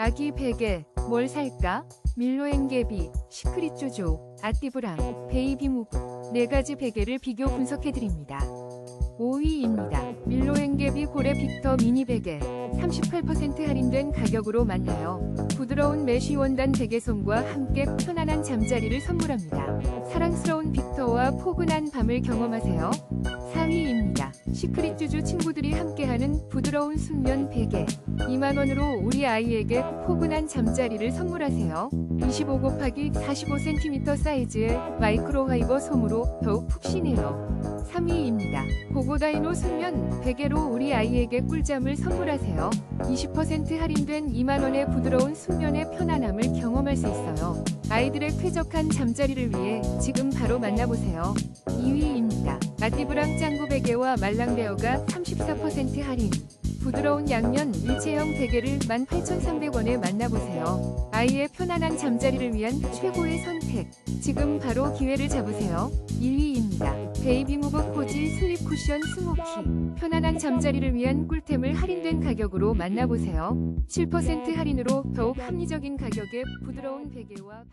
아기 베개, 뭘 살까? 밀로앵게비, 시크릿 조조, 아띠브랑, 베이비 무브 네 가지 베개를 비교 분석해드립니다. 5위입니다. 밀로앵게비 고래 빅터 미니 베개 38% 할인된 가격으로 만나요. 부드러운 메쉬 원단 베개솜과 함께 편안한 잠자리를 선물합니다. 사랑스러운 빅터와 포근한 밤을 경험하세요. 4위입니다. 시크릿 주주 친구들이 함께하는 부드러운 숙면 베개 2만원으로 우리 아이에게 포근한 잠자리를 선물하세요. 25 곱하기 45cm 사이즈의 마이크로 화이버 솜으로 더욱 푹신해요. 3위입니다. 고고다이노 숙면 베개로 우리 아이에게 꿀잠을 선물하세요. 20% 할인된 2만원의 부드러운 숙면의 편안함을 경험할 수 있어요. 아이들의 쾌적한 잠자리를 위해 지금 바로 만나보세요. 2위입니다. 마띠브랑 짱구 베개와 말랑 베어가 34% 할인. 부드러운 양면 일체형 베개를 18,300원에 만나보세요. 아이의 편안한 잠자리를 위한 최고의 선택. 지금 바로 기회를 잡으세요. 1위입니다. 베이비 무브 코지 슬립 쿠션 스모키. 편안한 잠자리를 위한 꿀템을 할인된 가격으로 만나보세요. 7% 할인으로 더욱 합리적인 가격의 부드러운 베개와